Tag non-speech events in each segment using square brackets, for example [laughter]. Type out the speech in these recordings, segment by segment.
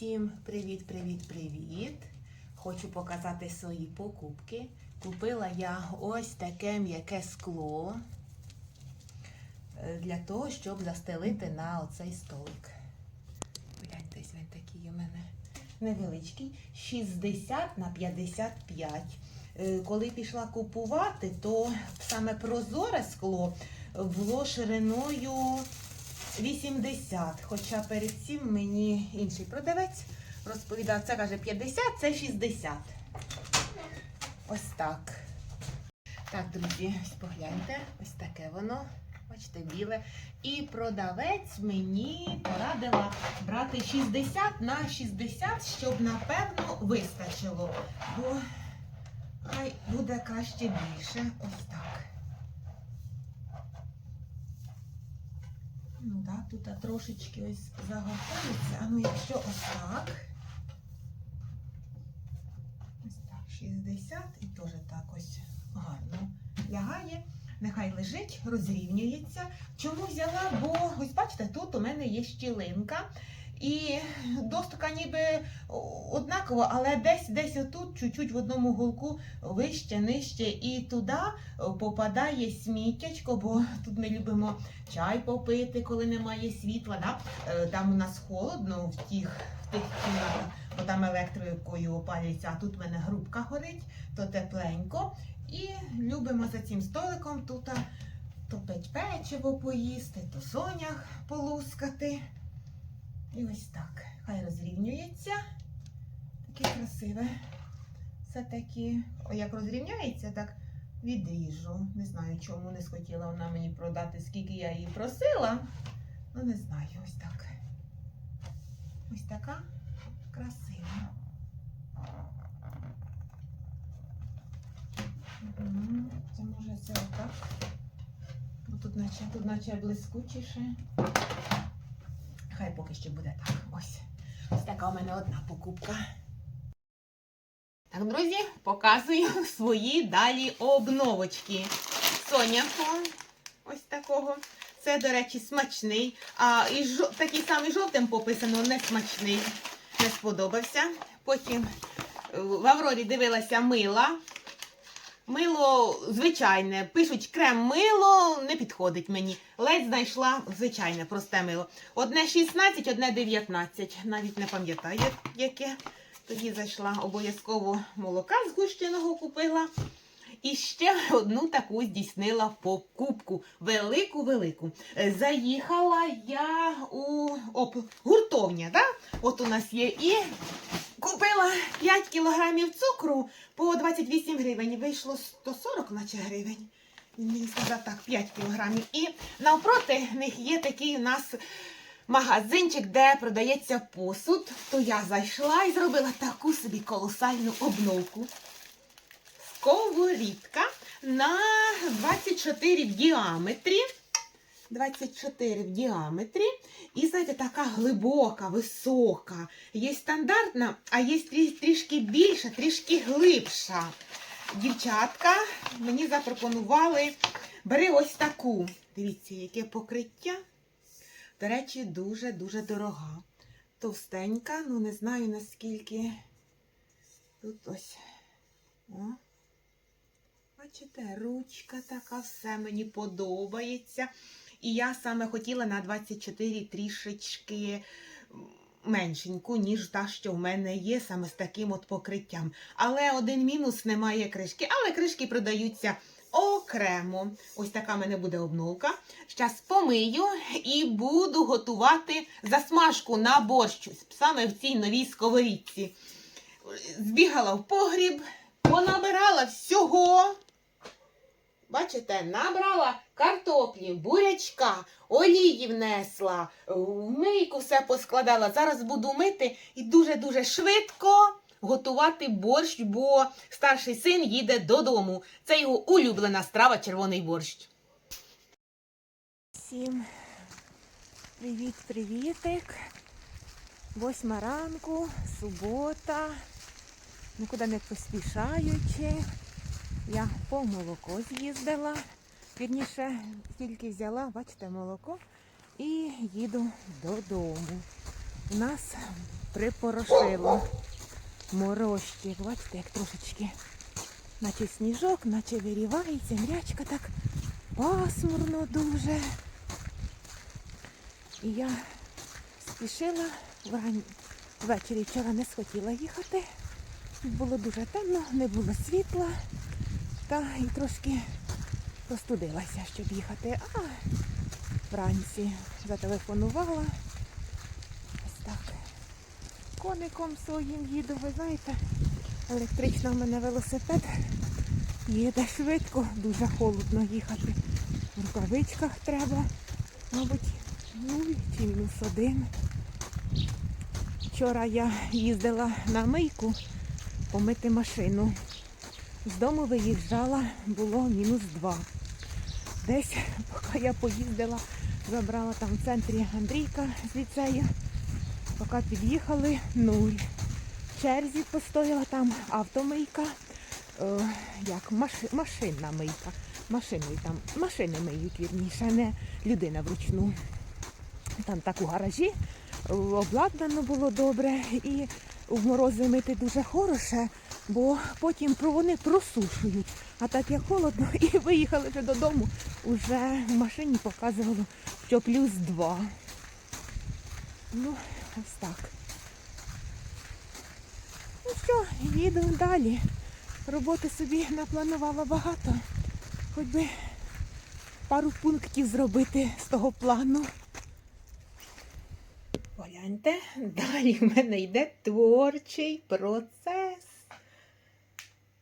Всім привіт, привіт, привіт! Хочу показати свої покупки. Купила я ось таке м'яке скло е, для того, щоб застелити на оцей столик. Гляньте, він такий у мене невеличкий. 60 на 55. Е, Коли пішла купувати, то саме прозоре скло було шириною 80. Хоча перед цим мені інший продавець розповідав, це каже 50, це 60. Ось так. Так, друзі, погляньте, ось таке воно. Бачите, біле. І продавець мені порадила брати 60 на 60, щоб напевно вистачило. Бо хай буде краще більше. Ось так. Ну да, тут трошечки ось загортається. А ну якщо ось так. Ось так, 60 і теж так ось гарно лягає. Нехай лежить, розрівнюється. Чому взяла? Бо ось бачите, тут у мене є щілинка. І достука ніби однаково, але десь десь отут, чуть-чуть в одному гулку вище, нижче, і туди попадає сміттячко, бо тут ми любимо чай попити, коли немає світла. Да? Е, Там у нас холодно в тих, в тих кімнатах, бо там електрикою опалюється, а тут в мене грубка горить, то тепленько. І любимо за цим столиком тут то печиво поїсти, то сонях полускати. І ось так. Хай розрівнюється. Таке красиве. Все таки, о, як розрівняється, так відріжу. Не знаю, чому не схотіла вона мені продати, скільки я її просила. Ну, не знаю, ось так. Ось така красива. Це може це отак. Тут наче, тут наче блискучіше. Поки що буде так. Ось. Ось така у мене одна покупка. Так, друзі, показую [laughs] свої далі обновочки. Соняху. Ось такого. Це, до речі, смачний. А і жо... такий самий жовтим пописано не смачний. Не сподобався. Потім е, в Аврорі дивилася мила. Мило звичайне. Пишуть крем мило, не підходить мені. Ледь знайшла звичайне, просте мило. Одне 16, одне 19. Навіть не пам'ятаю, яке. Тоді зайшла обов'язково молока згущеного купила. І ще одну таку здійснила покупку. Велику-велику. Заїхала я у оп, гуртовня. Да? От у нас є і купила 5 кілограмів цукру по 28 гривень. Вийшло 140 наче гривень. Він мені сказав так, 5 кілограмів. І навпроти них є такий у нас магазинчик, де продається посуд. То я зайшла і зробила таку собі колосальну обновку. Сковорідка на 24 в. 24 в діаметрі. І, знаєте, така глибока, висока. Є стандартна, а є трішки більша, трішки глибша. Дівчатка мені запропонували, бери ось таку. Дивіться, яке покриття. До речі, дуже-дуже дорога. Товстенька, ну не знаю наскільки. Тут ось. О. Бачите, ручка така, все мені подобається. І я саме хотіла на 24 трішечки меншеньку, ніж та, що в мене є, саме з таким от покриттям. Але один мінус немає кришки, але кришки продаються окремо. Ось така в мене буде обновка. Зараз помию і буду готувати засмажку на борщ, саме в цій новій сковорідці. Збігала в погріб, понабирала всього. Бачите, набрала картоплі, бурячка, олії внесла, в мийку все поскладала. Зараз буду мити і дуже-дуже швидко готувати борщ, бо старший син їде додому. Це його улюблена страва червоний борщ. Всім привіт, привітик. Восьма ранку, субота. Нікуди не поспішаючи. Я по молоко з'їздила. Вірніше, тільки взяла, бачите, молоко і їду додому. У нас припорошило. Морозки. Бачите, як трошечки. Наче сніжок, наче вирівається, мрячка так пасмурно дуже. І я спішила ввечері вчора не схотіла їхати. Було дуже темно, не було світла. Та і трошки простудилася, щоб їхати. А вранці зателефонувала. Ось так. Коником своїм їду, ви знаєте, електричний в мене велосипед. Їде швидко, дуже холодно їхати. В рукавичках треба, мабуть, нуль чи мінус один. Вчора я їздила на мийку помити машину. З дому виїжджала, було мінус два. Десь, поки я поїздила, забрала там в центрі Андрійка з ліцею. Поки під'їхали, нуль. В черзі постояла там автомийка, е, як маш, машинна мийка. Машиною там, машини миють, вірніше, не людина вручну. Там так у гаражі е, обладнано було добре і в морози мити дуже хороше, бо потім вони просушують. А так як холодно, [laughs] і виїхали вже додому, уже в машині показувало, що плюс два. Ну, ось так. Ну що, їду далі. Роботи собі напланувала багато. Хоч би пару пунктів зробити з того плану. Погляньте, [laughs] далі в мене йде творчий процес.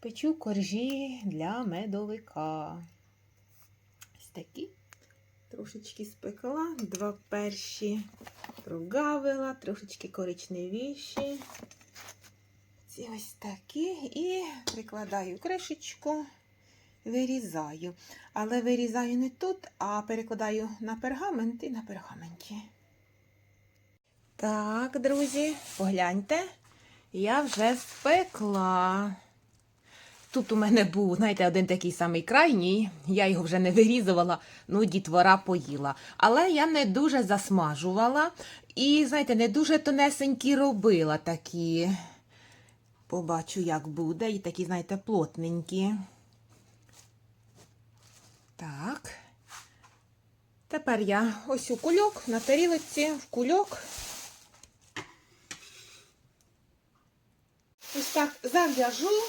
Печу коржі для медовика. Ось такі. Трошечки спекла, два перші прогавила, трошечки коричневіші. Ці ось такі. І прикладаю кришечку, вирізаю. Але вирізаю не тут, а перекладаю на пергамент і на пергаменті. Так, друзі, погляньте, я вже спекла. Тут у мене був, знаєте, один такий самий крайній, я його вже не вирізувала, ну, дітвора поїла. Але я не дуже засмажувала і, знаєте, не дуже тонесенькі робила такі. Побачу, як буде. І такі, знаєте, плотненькі. Так. Тепер я ось у кульок на тарілочці в кульок. Ось так зав'яжу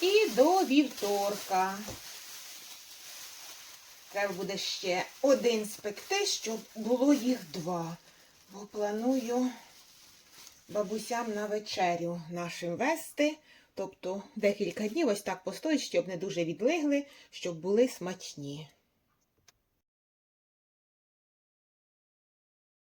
і до вівторка. Треба буде ще один спекти, щоб було їх два. Бо планую бабусям на вечерю нашим вести. Тобто декілька днів ось так постоїть, щоб не дуже відлигли, щоб були смачні.